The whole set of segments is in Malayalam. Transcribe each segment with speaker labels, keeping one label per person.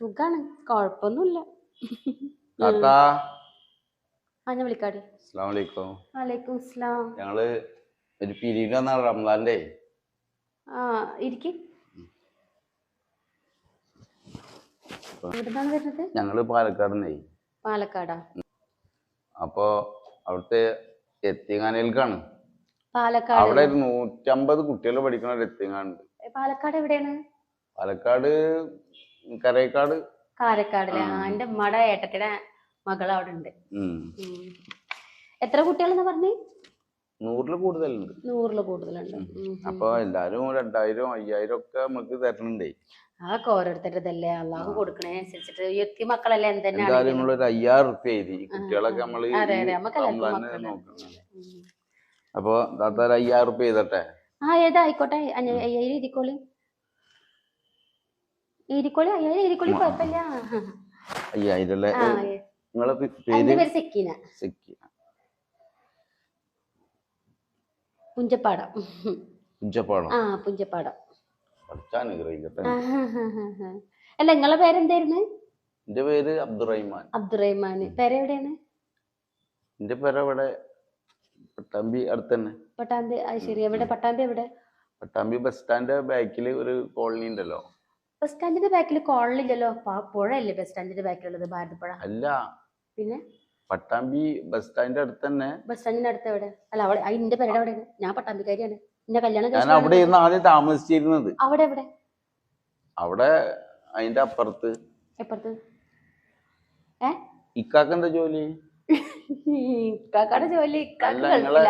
Speaker 1: സുഖാണ്. കൊഴപ്പൊന്നുമില്ല
Speaker 2: താത്താ.
Speaker 1: ആ ഞാൻ വിളിക്കാടി.
Speaker 2: അസ്സാം വലൈക്കും
Speaker 1: വലൈക്കും അസ്സലാം.
Speaker 2: ഞങ്ങൾ ഒരു പിരീഡ്
Speaker 1: ആ ഇരിക്ക്. എവിടുന്നാണ് വരുന്നത്?
Speaker 2: ഞങ്ങൾ പാലക്കാട്
Speaker 1: പാലക്കാടാ.
Speaker 2: അപ്പൊ അവിടുത്തെ എത്തിങ്ങാനയിലേക്കാണ്
Speaker 1: പാലക്കാട്.
Speaker 2: അവിടെ ഒരു നൂറ്റമ്പത് കുട്ടികൾ പഠിക്കണ ഒരു എത്തിങ്ങാനുണ്ട്.
Speaker 1: ഏ, പാലക്കാട് എവിടെയാണ്?
Speaker 2: പാലക്കാട് കരേക്കാട്?
Speaker 1: കാരക്കാടിലെ ആ എന്റെ ഉമ്മയുടെ ഏട്ടത്തിയുടെ മകൾ അവിടെ ഉണ്ട്
Speaker 2: ഉം.
Speaker 1: എത്ര കുട്ടികളെന്ന് പറഞ്ഞു?
Speaker 2: നൂറിൽ കൂടുതലുണ്ട്.
Speaker 1: നൂറിൽ കൂടുതലുണ്ട്. ഉം.
Speaker 2: അപ്പൊ എല്ലാരും രണ്ടായിരം അയ്യായിരം ഒക്കെ നമുക്ക് തരണുണ്ടേ
Speaker 1: അതൊക്കെ ഓരോരുത്തരുതല്ലേ അള്ളാഹു കൊടുക്കണേ അനുസരിച്ചിട്ട്. എത്തി മക്കളല്ലേ
Speaker 2: എന്തായാലും
Speaker 1: എന്തെന്നാണ്
Speaker 2: നമ്മളൊരു അയ്യായിരം റുപ്യ എഴുതി. ഈ കുട്ടികളൊക്കെ നമ്മൾ ഈ
Speaker 1: അതെ, അതെ, നമുക്ക് എല്ലാവർക്കും
Speaker 2: റംസാന്
Speaker 1: മക്കളല്ലേ.
Speaker 2: നോക്കണം. അപ്പൊ താത്ത ഒരു അയ്യായിരം റുപ്യ ചെയ്തട്ടെ
Speaker 1: ആ ഏതായിക്കോട്ടെ അയ്യായിരം ഇരിക്കോളി കുഴപ്പമില്ല.
Speaker 2: അയ്യ
Speaker 1: ആ
Speaker 2: നിങ്ങളെ
Speaker 1: എന്റെ
Speaker 2: പേര്
Speaker 1: സെക്കീന. പുഞ്ചപ്പാടം. പുഞ്ചപ്പാടം. അല്ല നിങ്ങളെ പേരെന്തായിരുന്നു?
Speaker 2: എന്റെ പേര് അബ്ദുറഹിമാൻ.
Speaker 1: അബ്ദുറഹ്മാൻ പേരെവിടെയാണ്?
Speaker 2: എന്റെ പേര് അവിടെ പട്ടാമ്പി അടുത്തന്നെ.
Speaker 1: പട്ടാമ്പി ശരി. എവിടെ? പട്ടാമ്പി എവിടെ?
Speaker 2: പട്ടാമ്പി ബസ് സ്റ്റാൻഡ് ബാക്കിൽ ഒരു കോളനി ഉണ്ടല്ലോ.
Speaker 1: ബസ് സ്റ്റാൻഡിന്റെ ബാക്കിൽ കോളനില്ലല്ലോ പുഴയല്ലേ ബസ് സ്റ്റാൻഡിന്റെ ബാക്കിലുള്ളത് ഭാരതപ്പുഴ.
Speaker 2: അല്ല.
Speaker 1: പിന്നെ?
Speaker 2: പട്ടാമ്പി ബസ് സ്റ്റാൻഡിന്റെ അടുത്ത് തന്നെ.
Speaker 1: ബസ് സ്റ്റാൻഡിന്റെ അടുത്ത് എവിടെ? അല്ല അവിടെ എന്റെ പേര് പേരുടെ എവിടെയാണ് ഞാൻ പട്ടാമ്പിക്കാരിയാണ്. എന്റെ കല്യാണം
Speaker 2: ഞാൻ അവിടെ ഇരുന്ന് ആദ്യം താമസിച്ചിരുന്നത്.
Speaker 1: അവിടെ എവിടെ?
Speaker 2: അവിടെ അതിന്റെ അപ്പുറത്ത്.
Speaker 1: എപ്പുറത്ത്? ഏ?
Speaker 2: ഇക്കാക്ക് എന്താ ജോലി?
Speaker 1: ഇക്കാക്കാടെ ജോലി ഇക്കാക്ക് ഗൾഫില.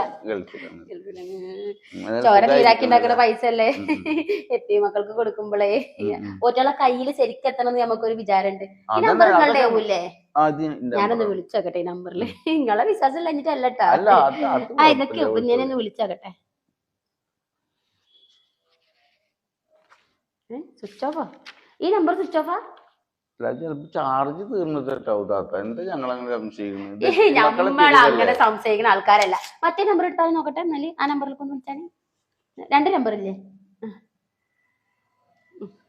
Speaker 1: ചോര നീരാക്കി ഉണ്ടാക്കുന്ന പൈസ അല്ലേ എത്തി മക്കൾക്ക്
Speaker 2: കൊടുക്കുമ്പോളേ.
Speaker 1: ഒറ്റളെ കയ്യിൽ ശരിക്കെത്തണം എന്ന് നമുക്കൊരു വിചാരമുണ്ട് ഈ നമ്പർ നിങ്ങളുടെ
Speaker 2: ആവൂല്ലേ
Speaker 1: ആവൂലേ ഞാനൊന്ന്. വിളിച്ചോക്കട്ടെ ഈ നമ്പറിൽ നിങ്ങളെ വിശ്വാസം
Speaker 2: അത് അത്
Speaker 1: ആ ഇതൊക്കെ ഞാനൊന്ന് വിളിച്ചോക്കട്ടെ. സ്വിച്ച് ഓഫാ? ഈ നമ്പർ സ്വിച്ച് ഓഫാ?
Speaker 2: ചിലപ്പോ ചാർജ് തീർന്നിട്ടാവും താത്ത എന്താ ഞങ്ങളങ്ങനെ സംശയിക്കുന്നത്? ഇത് മക്കളെ
Speaker 1: നമ്മൾ അങ്ങനെ സംശയിക്കുന്ന ആൾക്കാരല്ല. മറ്റേ നമ്പർ എടുത്താലും നോക്കട്ടെ. എന്നാൽ ആ നമ്പറിലേക്ക് ഒന്ന് വിളിച്ചാൽ രണ്ട് നമ്പർ ഇല്ലേ?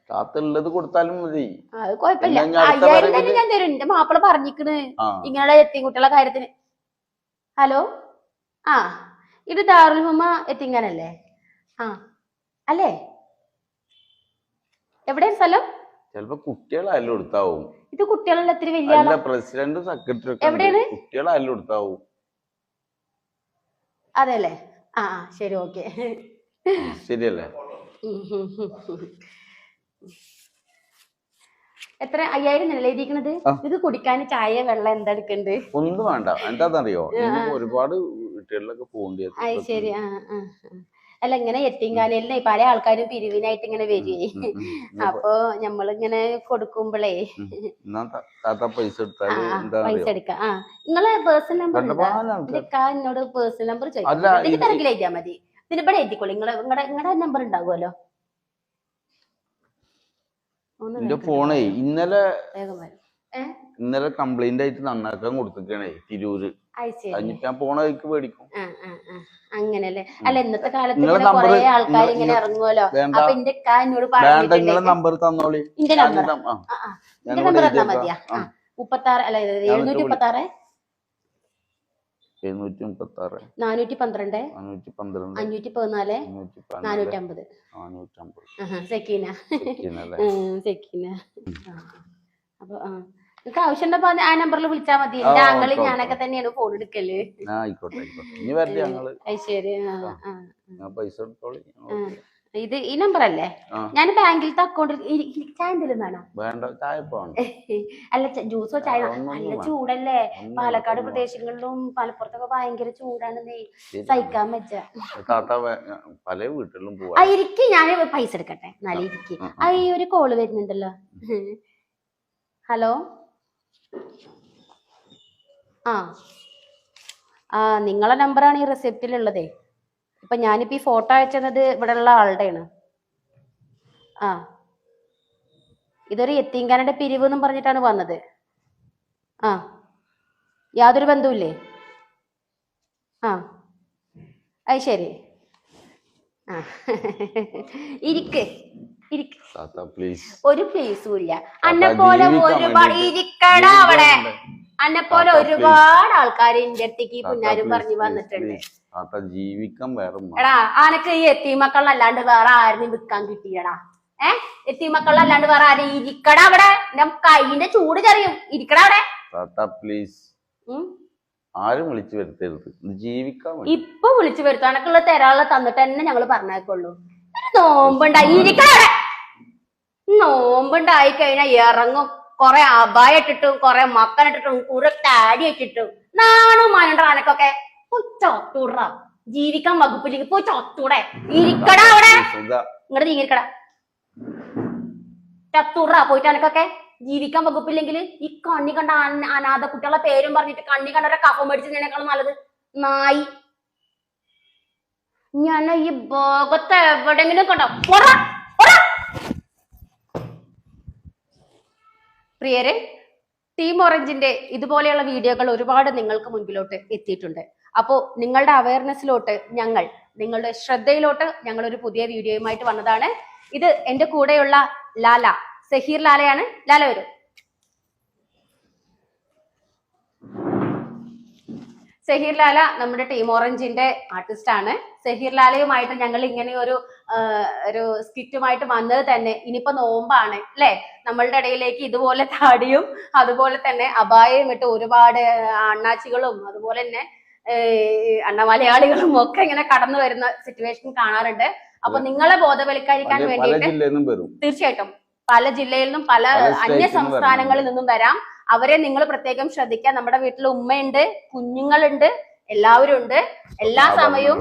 Speaker 2: താത്ത ഉള്ളത് കൊടുത്താലും മതി.
Speaker 1: അത് കുഴപ്പമില്ല അയ്യായിരം തന്നെ ഞാൻ തരും. എന്റെ മാപ്പിള പറഞ്ഞിക്കണ്.
Speaker 2: ഇങ്ങനെയുള്ള
Speaker 1: ഇങ്ങനെ എത്തിക്കുട്ടികളെ കാര്യത്തിന്. ഹലോ? ആ. ഇത് ദാറുൽ ഹുമ എത്തിങ്ങാനല്ലേ? ആ. അല്ലേ? എവിടെയാണ് സ്ഥലം?
Speaker 2: ചിലപ്പോ കുട്ടികളായാലും എടുത്താവും.
Speaker 1: ഇത് കുട്ടികളല്ല ഇത്തിരി വലിയ
Speaker 2: അല്ല
Speaker 1: ആളാ
Speaker 2: പ്രസിഡന്റ് സെക്രട്ടറി ഒക്കെ
Speaker 1: എവിടെയാണ്?
Speaker 2: കുട്ടികളായാലും
Speaker 1: എടുത്താവും. അതെല്ലേ ആ ആ ശരി ഓക്കെ.
Speaker 2: ശരിയല്ലേ?
Speaker 1: എത്ര? അയ്യായിരം നില എഴുതിക്കണത്
Speaker 2: ആ.
Speaker 1: ഇത് കുടിക്കാൻ ചായ വെള്ളം എന്താ എടുക്കണ്ട്?
Speaker 2: ഒന്നും വേണ്ട. എന്താന്നറിയോ? ഒരുപാട് വീട്ടുകളിലൊക്കെ പോകേണ്ടി
Speaker 1: അത് ശരി ആ ആ ആ. അല്ല ഇങ്ങനെ എത്തിങ്കാനല്ലേ പല ആൾക്കാരും പിരിവിനായിട്ട് ഇങ്ങനെ വരുവേ അപ്പൊ നമ്മളിങ്ങനെ കൊടുക്കുമ്പോഴേ
Speaker 2: പൈസ
Speaker 1: പൈസ എടുക്കാം. ആ നിങ്ങളെ പേഴ്സണൽ നമ്പർ എന്നോട് പേഴ്സണൽ നമ്പർ ചോദിക്കും. തിരക്കിൽ എഴുതിയാ മതി. ഇവിടെ എഴുതിക്കോളി. നിങ്ങളെ നിങ്ങളുടെ നിങ്ങളുടെ നമ്പർ ഉണ്ടാകുമല്ലോ
Speaker 2: ഫോണേ ഇന്നലെ ഇന്നലെ കംപ്ലൈന്റ് ആയിട്ട് നന്നാക്കാൻ കൊടുത്തിക്കണേ തിരൂര്.
Speaker 1: അത്
Speaker 2: ഞാൻ പോണ വഴിക്ക് മേടിക്കും
Speaker 1: അങ്ങനല്ലേ? അല്ല ഇന്നത്തെ കാലത്ത്
Speaker 2: നിങ്ങളെ
Speaker 1: കൊറേ ആൾക്കാർ ഇങ്ങനെ ഇറങ്ങുമല്ലോ അപ്പൊ എന്റെ എന്നോട്
Speaker 2: നമ്പർ തന്നോളി.
Speaker 1: നമ്പർ നമ്പർ തന്നാ. മതിയാ അല്ല
Speaker 2: ഞാൻ
Speaker 1: എഴുന്നൂറ്റി
Speaker 2: വിളിച്ചു.
Speaker 1: മുപ്പത്താറ്
Speaker 2: എഴുന്നൂറ്റി മുപ്പത്തി ആറ്
Speaker 1: നാനൂറ്റി പന്ത്രണ്ട്
Speaker 2: നാനൂറ്റി പന്ത്രണ്ട്
Speaker 1: അഞ്ഞൂറ്റി പതിനാല് നാനൂറ്റി അമ്പത്
Speaker 2: നാനൂറ്റമ്പത്.
Speaker 1: ആഹാ, സെക്കീന. സെക്കീന. അപ്പൊ ആ. നിങ്ങൾക്ക് ആവശ്യമുണ്ടപ്പോ ആ നമ്പറിൽ വിളിച്ചാ മതി. എന്റെ
Speaker 2: ആങ്ങൾ
Speaker 1: ഞാനൊക്കെ തന്നെയാണ് ഫോൺ
Speaker 2: എടുക്കൽ. ആയിക്കോട്ടെ ആയിക്കോട്ടെ. ഇനി വരട്ടെ
Speaker 1: ഞങ്ങൾ. ശരി.
Speaker 2: പൈസ
Speaker 1: ഇത് ഈ നമ്പർ അല്ലേ. ഞാൻ ബാങ്കിലത്തെ അക്കൗണ്ട് ചായ എന്തെങ്കിലും വേണം?
Speaker 2: വേണ്ട ചായ
Speaker 1: അല്ല ജ്യൂസോ ചായ നല്ല ചൂടല്ലേ? പാലക്കാട് പ്രദേശങ്ങളിലും മലപ്പുറത്തൊക്കെ ഭയങ്കര ചൂടാണ്
Speaker 2: ശരി.
Speaker 1: സഹിക്കാൻ പറ്റുക
Speaker 2: താത്ത വേ- പല വീട്ടിലും
Speaker 1: ആ ഞാൻ പൈസ എടുക്കട്ടെ. എന്നാലും ഇരിക്ക്. ആ ഈ ഒരു കോൾ വരുന്നുണ്ടല്ലോ. ഹലോ? ആ. ആ നിങ്ങളെ നമ്പറാണ് ഈ റെസിപ്റ്റിലുള്ളതേ ഇപ്പം ഞാനിപ്പോൾ ഈ ഫോട്ടോ അയച്ചത് ഇവിടെ ഉള്ള ആളുടെയാണ്. ആ. ഇതൊരു എത്തിങ്കാനയുടെ പിരിവ് എന്നും പറഞ്ഞിട്ടാണ് വന്നത്. ആ. യാതൊരു ബന്ധവുമില്ലേ? ആ. അത് ശരി. ആ. ഇരിക്ക്. ഒരു പ്ലേസും ഇല്ല. അന്നെ പോലെ ഒരുപാട്
Speaker 2: ഇരിക്കണ
Speaker 1: ഇരിക്കട അവിടെ. അന്നെ പോലെ ഒരുപാട് ആൾക്കാർ ഇന്റെ അടുത്തേക്ക് പിന്നാരും പറഞ്ഞു വന്നിട്ടുണ്ട്.
Speaker 2: ജീവിക്കാൻ വേറെ.
Speaker 1: എടാ ആനക്ക് ഈ എത്തിമക്കളല്ലാണ്ട് വേറെ ആരും വിൽക്കാൻ കിട്ടിയടാ. ഏ? എത്തിമക്കളല്ലാണ്ട് വേറെ ആരും ഇരിക്കട അവിടെ. എന്റെ കൈയിന്റെ ചൂട് ചെറിയും. ഇരിക്കട അവിടെ.
Speaker 2: പ്ലീസ്. ആരും വിളിച്ചു വരുത്തരുത്. ജീവിക്കാൻ
Speaker 1: ഇപ്പൊ വിളിച്ചു വരുത്തു അനക്കുള്ള തരാനുള്ള തന്നിട്ട് തന്നെ ഞങ്ങൾ പറഞ്ഞേക്കുള്ളൂ. നോമ്പുണ്ടായി ഇരിക്കണ അവിടെ. നോമ്പുണ്ടായി കഴിഞ്ഞാൽ ഇറങ്ങും. കൊറേ അബായ ഇട്ടിട്ടും കൊറേ മക്കനിട്ടിട്ടും കുറെ താടി ഇട്ടിട്ടും നാണു മാനുണ്ട അനക്കൊക്കെ പോയി ചത്തൂട ജീവിക്കാൻ വകുപ്പിലേക്ക് പോയി ചത്തൂടെ. ഇരിക്കട അവിടെ. ഇങ്ങോട്ട് നീങ്ങിരിക്കട ചത്തൂട പോയിട്ട് അനക്കൊക്കെ ജീവിക്കാൻ വകുപ്പില്ലെങ്കിൽ ഈ കണ്ണി കണ്ട അന- അനാഥ കുട്ടികളെ പേരും പറഞ്ഞിട്ട് കണ്ണി കണ്ടവരെ കഫം മേടിച്ചതിനേക്കാളും നല്ലത്. നായി. ഞാൻ ഈ ഭോഗത്തെ എവിടെങ്കിലും കണ്ടോ? പ്രിയരെ ടീം ഓറഞ്ചിന്റെ ഇതുപോലെയുള്ള വീഡിയോകൾ ഒരുപാട് നിങ്ങൾക്ക് മുൻപിലോട്ട് എത്തിയിട്ടുണ്ട്. അപ്പോൾ നിങ്ങളുടെ അവയർനെസ്സിലോട്ട് ഞങ്ങൾ നിങ്ങളുടെ ശ്രദ്ധയിലോട്ട് ഞങ്ങൾ ഒരു പുതിയ വീഡിയോയുമായിട്ട് വന്നതാണ്. ഇത് എന്റെ കൂടെയുള്ള ലാല സഹീർ ലാലയാണ്. ലാല വരൂ. സഹീർ ലാല നമ്മുടെ ടീം ഓറഞ്ചിന്റെ ആർട്ടിസ്റ്റ് ആണ്. സഹീർ ലാലയുമായിട്ട് ഞങ്ങൾ ഇങ്ങനെ ഒരു ഒരു സ്കിറ്റുമായിട്ട് വന്നത് തന്നെ ഇനിയിപ്പോ നോമ്പാണ് അല്ലെ? നമ്മളുടെ ഇടയിലേക്ക് ഇതുപോലെ താടിയും അതുപോലെ തന്നെ അപായവും ഇട്ട് ഒരുപാട് അണ്ണാച്ചികളും അതുപോലെ തന്നെ അണ്ണ അണ്ണമലയാളികളും ഒക്കെ ഇങ്ങനെ കടന്നു വരുന്ന സിറ്റുവേഷൻ കാണാറുണ്ട്. അപ്പൊ നിങ്ങളെ ബോധവൽക്കരിക്കാൻ വേണ്ടിയിട്ട് തീർച്ചയായിട്ടും. പല ജില്ലയിൽ നിന്നും പല അന്യ സംസ്ഥാനങ്ങളിൽ നിന്നും വരാം. അവരെ നിങ്ങൾ പ്രത്യേകം ശ്രദ്ധിക്കുക. നമ്മുടെ വീട്ടിൽ ഉമ്മയുണ്ട് കുഞ്ഞുങ്ങളുണ്ട് എല്ലാവരും ഉണ്ട് എല്ലാ സമയവും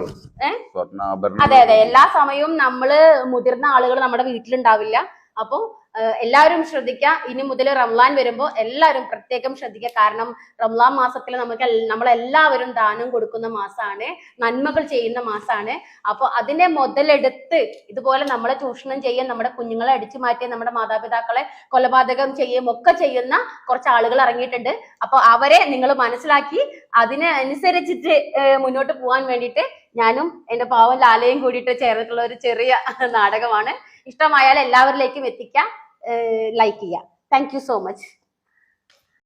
Speaker 1: അതെ അതെ. എല്ലാ സമയവും നമ്മൾ മുതിർന്ന ആളുകൾ നമ്മുടെ വീട്ടിലുണ്ടാവില്ല. അപ്പൊ ഏഹ്, എല്ലാവരും ശ്രദ്ധിക്കുക ഇനി മുതൽ റംലാൻ വരുമ്പോൾ എല്ലാവരും പ്രത്യേകം ശ്രദ്ധിക്കുക കാരണം റംലാൻ മാസത്തിൽ നമുക്ക് നമ്മളെല്ലാവരും ദാനം കൊടുക്കുന്ന മാസമാണ് നന്മകൾ ചെയ്യുന്ന മാസമാണ് അപ്പോൾ അതിനെ മുതലെടുത്ത് ഇതുപോലെ നമ്മളെ ചൂഷണം ചെയ്യാൻ നമ്മുടെ കുഞ്ഞുങ്ങളെ അടിച്ചു മാറ്റി നമ്മുടെ മാതാപിതാക്കളെ കൊലപാതകം ചെയ്യുകയും ഒക്കെ ചെയ്യുന്ന കുറച്ച് ആളുകൾ ഇറങ്ങിയിട്ടുണ്ട്. അപ്പൊ അവരെ നിങ്ങൾ മനസ്സിലാക്കി. അതിനനുസരിച്ചിട്ട് മുന്നോട്ട് പോകാൻ വേണ്ടിയിട്ട് ഞാനും എന്റെ പാവം ലാലയും കൂടിയിട്ട് ചേർന്നിട്ടുള്ള ഒരു ചെറിയ നാടകമാണ്. ഇഷ്ടമായാൽ എല്ലാവരിലേക്കും എത്തിക്കാം. ലൈക്ക് ചെയ്യാം. Thank so much